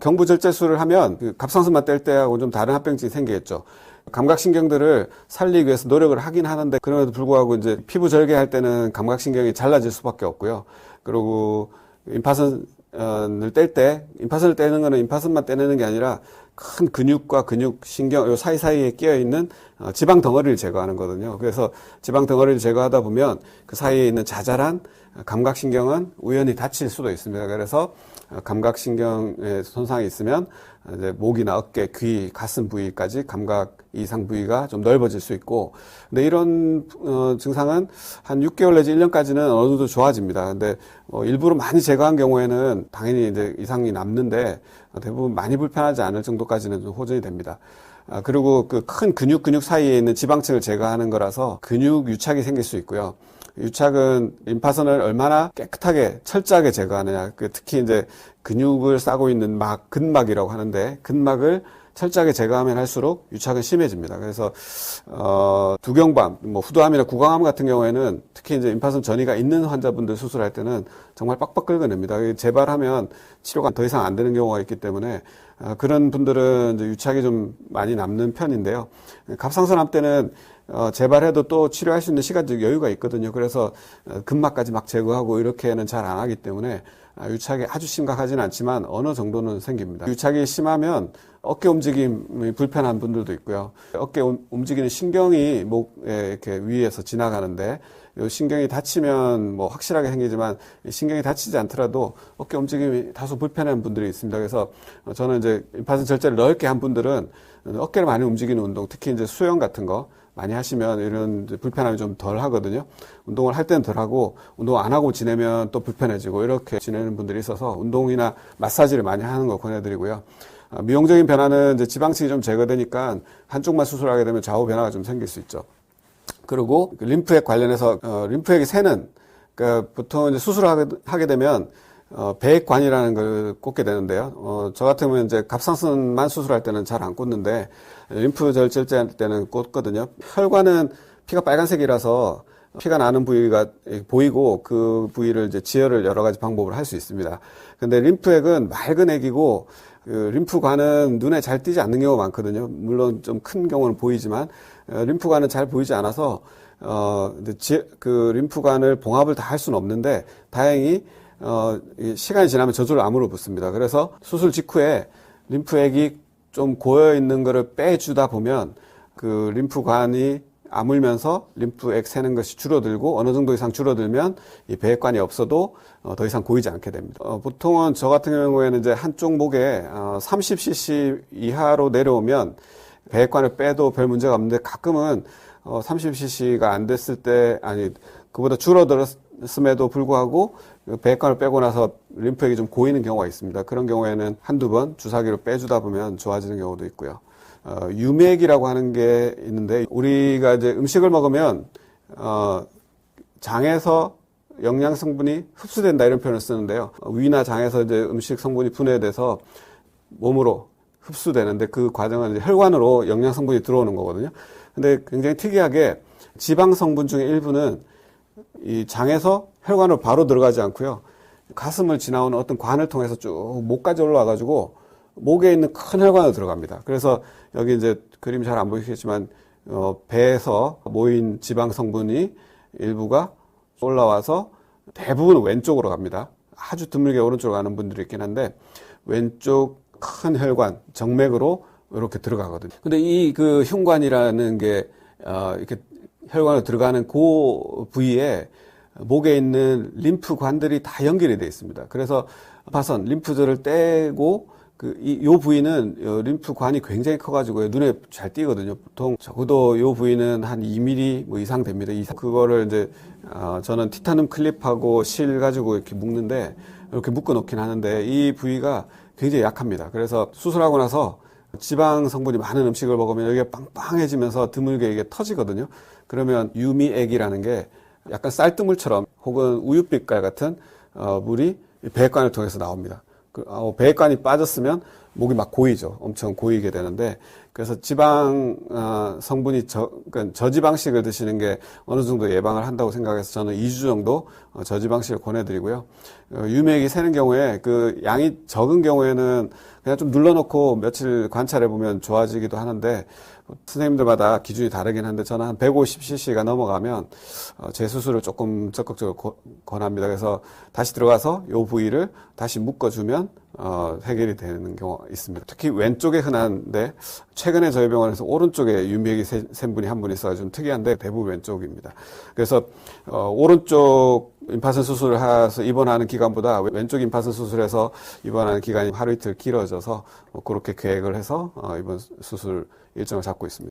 경부절제술을 하면 그 갑상선만 뗄 때하고 좀 다른 합병증이 생기겠죠. 감각신경들을 살리기 위해서 노력을 하긴 하는데 그럼에도 불구하고 이제 피부 절개할 때는 감각신경이 잘라질 수밖에 없고요. 그리고 임파선 을뗄때 임파선을 떼는 거는 임파선만 떼내는 게 아니라 큰 근육과 근육 신경 요 사이사이에 끼어 있는 어, 지방 덩어리를 제거하는 거거든요. 그래서 지방 덩어리를 제거하다 보면 그 사이에 있는 자잘한 감각 신경은 우연히 다칠 수도 있습니다. 그래서 어, 감각 신경에 손상이 있으면 목이나 어깨, 귀, 가슴 부위까지 감각 이상 부위가 좀 넓어질 수 있고, 근데 이런 어, 증상은 한 6개월 내지 1년까지는 어느 정도 좋아집니다. 근데 어, 일부러 많이 제거한 경우에는 당연히 이제 이상이 남는데 대부분 많이 불편하지 않을 정도까지는 좀 호전이 됩니다. 아, 그리고 그 큰 근육 근육 사이에 있는 지방층을 제거하는 거라서 근육 유착이 생길 수 있고요. 유착은 림파선을 얼마나 깨끗하게 철저하게 제거하느냐. 그 특히 이제 근육을 싸고 있는 막 근막이라고 하는데 근막을 철저하게 제거하면 할수록 유착은 심해집니다. 그래서 어, 두경밤, 뭐 후두암이나 구강암 같은 경우에는 특히 이제 임파선 전이가 있는 환자분들 수술할 때는 정말 빡빡 긁어냅니다. 재발하면 치료가 더 이상 안 되는 경우가 있기 때문에 어, 그런 분들은 유착이 좀 많이 남는 편인데요. 갑상선암 때는 어, 재발해도 또 치료할 수 있는 시간적 여유가 있거든요. 그래서 어, 근막까지 막 제거하고 이렇게는 잘 안 하기 때문에 아, 유착이 아주 심각하지는 않지만 어느 정도는 생깁니다. 유착이 심하면 어깨 움직임이 불편한 분들도 있고요. 어깨 움직이는 신경이 목에 이렇게 위에서 지나가는데 이 신경이 다치면 뭐 확실하게 생기지만 신경이 다치지 않더라도 어깨 움직임이 다소 불편한 분들이 있습니다. 그래서 저는 이제 임파선 절제를 넓게 한 분들은 어깨를 많이 움직이는 운동, 특히 이제 수영 같은 거 많이 하시면 이런 불편함이 좀 덜 하거든요. 운동을 할 때는 덜 하고 운동 안 하고 지내면 또 불편해지고 이렇게 지내는 분들이 있어서 운동이나 마사지를 많이 하는 거 권해드리고요. 아, 미용적인 변화는 이제 지방층이 좀 제거되니까 한쪽만 수술하게 되면 좌우 변화가 좀 생길 수 있죠. 그리고 그 림프액 관련해서 어, 림프액이 새는 그러니까 보통 이제 수술을 하게 되면 어, 배액관이라는 걸 꽂게 되는데요. 어, 저 같은 경우는 이제 갑상선만 수술할 때는 잘 안 꽂는데 림프 절제할 때는 꽂거든요. 혈관은 피가 빨간색이라서 피가 나는 부위가 보이고 그 부위를 이제 지혈을 여러 가지 방법으로 할 수 있습니다. 근데 림프액은 맑은 액이고 그 림프관은 눈에 잘 띄지 않는 경우가 많거든요. 물론 좀 큰 경우는 보이지만 어, 림프관은 잘 보이지 않아서 어, 지, 그 림프관을 봉합을 다 할 수는 없는데 다행히 어, 시간이 지나면 저절로 암으로 붙습니다. 그래서 수술 직후에 림프액이 좀 고여 있는 거를 빼주다 보면 그 림프관이 아물면서 림프액 새는 것이 줄어들고 어느 정도 이상 줄어들면 이 배액관이 없어도 어, 더 이상 고이지 않게 됩니다. 어, 보통은 저 같은 경우에는 이제 한쪽 목에 어, 30cc 이하로 내려오면 배액관을 빼도 별 문제가 없는데 가끔은 어, 30cc가 안 됐을 때 아니 그보다 줄어들었 음에도 불구하고 그 배액관을 빼고 나서 림프액이 좀 고이는 경우가 있습니다. 그런 경우에는 한두 번 주사기로 빼주다 보면 좋아지는 경우도 있고요. 어, 유맥이라고 하는 게 있는데 우리가 이제 음식을 먹으면 어, 장에서 영양 성분이 흡수된다 이런 표현을 쓰는데요. 어, 위나 장에서 이제 음식 성분이 분해돼서 몸으로 흡수되는데 그 과정은 이제 혈관으로 영양 성분이 들어오는 거거든요. 근데 굉장히 특이하게 지방 성분 중에 일부는 이 장에서 혈관으로 바로 들어가지 않고요. 가슴을 지나오는 어떤 관을 통해서 쭉 목까지 올라와 가지고 목에 있는 큰 혈관으로 들어갑니다. 그래서 여기 이제 그림이 잘안 보이시겠지만 어, 배에서 모인 지방 성분이 일부가 올라와서 대부분 왼쪽으로 갑니다. 아주 드물게 오른쪽으로 가는 분들이 있긴 한데 왼쪽 큰 혈관 정맥으로 이렇게 들어가거든요. 근데 이 그 흉관이라는 게 어, 이렇게 혈관으로 들어가는 그 부위에 목에 있는 림프관들이 다 연결이 되어 있습니다. 그래서 파선 림프절을 떼고 그, 이, 요 부위는 어, 림프관이 굉장히 커가지고 눈에 잘 띄거든요. 보통 적어도 요 부위는 한 2mm 뭐 이상 됩니다. 이상. 그거를 이제, 어, 저는 티타늄 클립하고 실 가지고 이렇게 묶는데, 이렇게 묶어 놓긴 하는데, 이 부위가 굉장히 약합니다. 그래서 수술하고 나서 지방 성분이 많은 음식을 먹으면 여기가 빵빵해지면서 드물게 이게 터지거든요. 그러면 유미액이라는 게 약간 쌀뜨물처럼 혹은 우유빛깔 같은, 어, 물이 배관을 통해서 나옵니다. 그, 어, 배관이 빠졌으면 목이 막 고이죠. 엄청 고이게 되는데 그래서 지방 어, 성분이 저, 그러니까 저지방식을 드시는 게 어느 정도 예방을 한다고 생각해서 저는 2주 정도 어, 저지방식을 권해드리고요. 어, 유맥이 새는 경우에 그 양이 적은 경우에는 그냥 좀 눌러놓고 며칠 관찰해 보면 좋아지기도 하는데 선생님들마다 기준이 다르긴 한데 저는 한 150cc가 넘어가면 어, 재수술을 조금 적극적으로 고- 권합니다. 그래서 다시 들어가서 요 부위를 다시 묶어주면 어, 해결이 되는 경우가 있습니다. 특히 왼쪽에 흔한데 최근에 저희 병원에서 오른쪽에 새- 샌 분이 한 분 있어서 좀 특이한데 대부분 왼쪽입니다. 그래서 어, 오른쪽 임파선 수술을 해서 입원하는 기간보다 왼쪽 임파선 수술해서 입원하는 기간이 하루 이틀 길어져서 뭐 그렇게 계획을 해서 어, 이번 수술 일정을 잡고 있습니다.